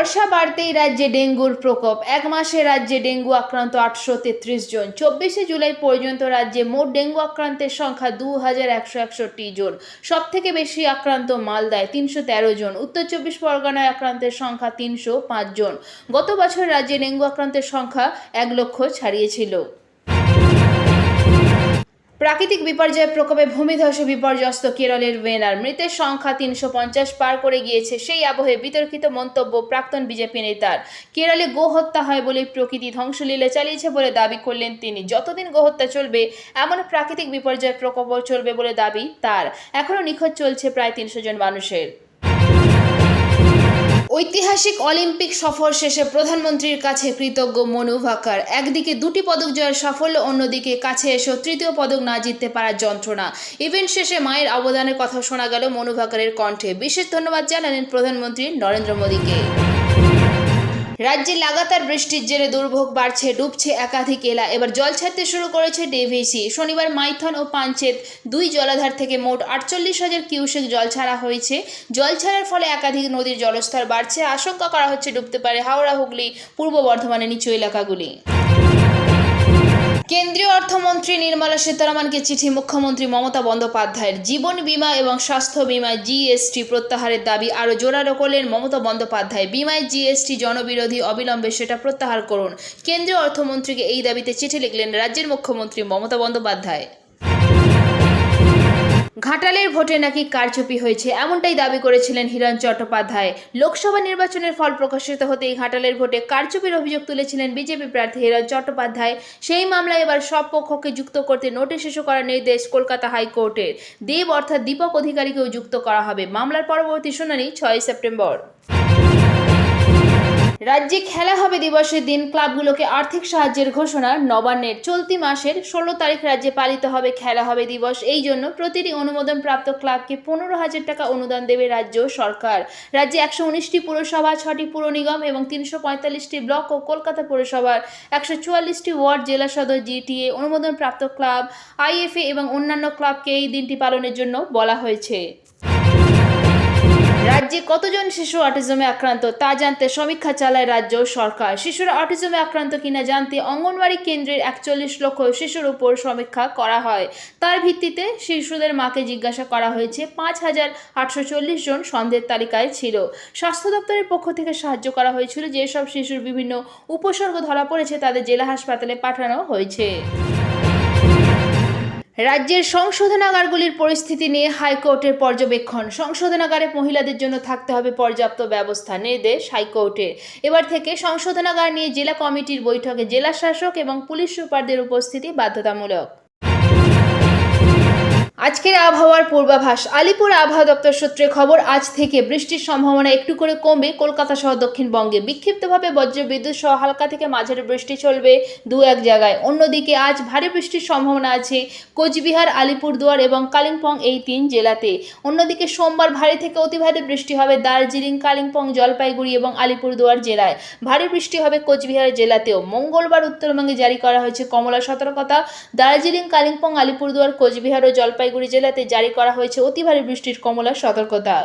বর্ষা বাড়তেই রাজ্যে ডেঙ্গুর প্রকোপ। এক মাসে রাজ্যে ডেঙ্গু আক্রান্ত আটশো তেত্রিশ জন। চব্বিশে জুলাই পর্যন্ত রাজ্যে মোট ডেঙ্গু আক্রান্তের সংখ্যা দু হাজার একশো একষট্টি জন। সব থেকে বেশি আক্রান্ত মালদায় তিনশো তেরো জন। উত্তর চব্বিশ পরগনায় আক্রান্তের সংখ্যা তিনশো পাঁচ জন। গত বছর রাজ্যে ডেঙ্গু আক্রান্তের সংখ্যা এক লক্ষ ছাড়িয়েছিল। প্রাকৃতিক বিপর্যয়ের প্রকোপে ভূমিধসে বিপর্যস্ত কেরলের ওয়েনার। মৃতের সংখ্যা তিনশো পঞ্চাশ পার করে গিয়েছে। সেই আবহে বিতর্কিত মন্তব্য প্রাক্তন বিজেপি নেতার। কেরলে গোহত্যা হয় বলে প্রকৃতি ধ্বংসলীলা চালিয়েছে বলে দাবি করলেন তিনি। যতদিন গোহত্যা চলবে, এমন প্রাকৃতিক বিপর্যয়ের প্রকোপও চলবে বলে দাবি তার। এখনও নিখোঁজ চলছে প্রায় তিনশো জন মানুষের। ঐতিহাসিক অলিম্পিক সফর শেষে প্রধানমন্ত্রীর কাছে কৃতজ্ঞ মনু ভাকার। একদিকে দুটি পদক জয়ের সাফল্য, অন্যদিকে কাছে এসেও তৃতীয় পদক না জিততে পারার যন্ত্রণা। ইভেন্ট শেষে মায়ের অবদানের কথা শোনা গেল মনু ভাকারের কণ্ঠে। বিশেষ ধন্যবাদ জানালেন প্রধানমন্ত্রী নরেন্দ্র মোদীকে। রাজ্যে লাগাতার বৃষ্টির জেরে দুর্ভোগ বাড়ছে, ডুবছে একাধিক এলা। এবার জল ছাড়তে শুরু করেছে ডেভিসি। শনিবার মাইথন ও পাঞ্চেত দুই জলাধার থেকে মোট আটচল্লিশ হাজার কিউসেক জল ছাড়া হয়েছে। জল ছাড়ার ফলে একাধিক নদীর জলস্তর বাড়ছে। আশঙ্কা করা হচ্ছে ডুবতে পারে হাওড়া, হুগলি, পূর্ব বর্ধমানের নিচু এলাকাগুলি। কেন্দ্রীয় অর্থমন্ত্রী নির্মলা সীতারামনকে চিঠি মুখ্যমন্ত্রী মমতা বন্দ্যোপাধ্যায়ের জীবন বিমা এবং স্বাস্থ্য বিমা জিএসটি প্রত্যাহারের দাবি আরও জোরালো করলেন মমতা বন্দ্যোপাধ্যায়। বিমায় জিএসটি জনবিরোধী অবিলম্বে সেটা প্রত্যাহার করুন। কেন্দ্রীয় অর্থমন্ত্রীকে এই দাবিতে চিঠি লিখলেন রাজ্যের মুখ্যমন্ত্রী মমতা বন্দ্যোপাধ্যায়। ঘাটালের ভোটে নাকি কারচুপি হয়েছে, এমনটাই দাবি করেছিলেন হিরণ চট্টোপাধ্যায়। লোকসভা নির্বাচনের ফল প্রকাশিত হতেই ঘাটালের ভোটে কারচুপির অভিযোগ তুলেছিলেন বিজেপি প্রার্থী হিরণ চট্টোপাধ্যায়। সেই মামলায় এবার সব পক্ষকে যুক্ত করতে নোটিশ ইস্যু করার নির্দেশ কলকাতা হাইকোর্টের। দেব অর্থাৎ দীপক অধিকারীকেও যুক্ত করা হবে। মামলার পরবর্তী শুনানি ছয় সেপ্টেম্বর। রাজ্যে খেলা হবে দিবসের দিন। ক্লাবগুলোকে আর্থিক সাহায্যের ঘোষণা নবান্নের চলতি মাসের ষোলো তারিখ রাজ্যে পালিত হবে খেলা হবে দিবস। এই জন্য প্রতিটি অনুমোদনপ্রাপ্ত ক্লাবকে পনেরো হাজার টাকা অনুদান দেবে রাজ্য সরকার। রাজ্যে একশো উনিশটি পুরসভা, ছটি পুর নিগম এবং তিনশো পঁয়তাল্লিশটি ব্লক ও কলকাতা পুরসভার একশো চুয়াল্লিশটি ওয়ার্ড জেলা সদর জিটিএ অনুমোদনপ্রাপ্ত ক্লাব, আইএফএ এবং অন্যান্য ক্লাবকে এই দিনটি পালনের জন্য বলা হয়েছে। রাজ্যে কতজন শিশু অটিজমে আক্রান্ত তা জানতে সমীক্ষা চালায় রাজ্য সরকার। শিশুরা অটিজমে আক্রান্ত কিনা জানতে অঙ্গনওয়াড়ি কেন্দ্রের একচল্লিশ লক্ষ শিশুর উপর সমীক্ষা করা হয়। তার ভিত্তিতে শিশুদের মাকে জিজ্ঞাসা করা হয়েছে, পাঁচ হাজার আটশো চল্লিশ জন সন্দেহের তালিকায় ছিল। স্বাস্থ্য দপ্তরের পক্ষ থেকে সাহায্য করা হয়েছিল যেসব শিশুর বিভিন্ন উপসর্গ ধরা পড়েছে তাদের জেলা হাসপাতালে পাঠানো হয়েছে। রাজ্যের সংশোধনাগারগুলির পরিস্থিতি নিয়ে হাইকোর্টের পর্যবেক্ষণ। সংশোধনাগারে মহিলাদের জন্য থাকতে হবে পর্যাপ্ত ব্যবস্থা, নির্দেশ হাইকোর্টের এবার থেকে সংশোধনাগার নিয়ে জেলা কমিটির বৈঠকে জেলা শাসক এবং পুলিশ সুপারদের উপস্থিতি বাধ্যতামূলক। আজকের আবহাওয়ার পূর্বাভাস, আলিপুর আবহাওয়া দপ্তর সূত্রে খবর, আজ থেকে বৃষ্টির সম্ভাবনা একটু করে কমবে। কলকাতা সহ দক্ষিণবঙ্গে বিক্ষিপ্তভাবে বজ্র বিদ্যুৎ সহ হালকা থেকে মাঝারি বৃষ্টি চলবে দু এক জায়গায়। অন্যদিকে আজ ভারী বৃষ্টির সম্ভাবনা আছে কোচবিহার, আলিপুরদুয়ার এবং কালিম্পং এই তিন জেলাতে। অন্যদিকে সোমবার ভারী থেকে অতি ভারী বৃষ্টি হবে দার্জিলিং, কালিম্পং, জলপাইগুড়ি এবং আলিপুরদুয়ার জেলায়। ভারী বৃষ্টি হবে কোচবিহার জেলাতেও। মঙ্গলবার উত্তরবঙ্গে জারি করা হয়েছে কমলা সতর্কতা। দার্জিলিং, কালিম্পং, আলিপুরদুয়ার, কোচবিহার ও জলপাইগুড়ি জেলাতে জারি করা হয়েছে অতি ভারী বৃষ্টির কমলা সতর্কতা।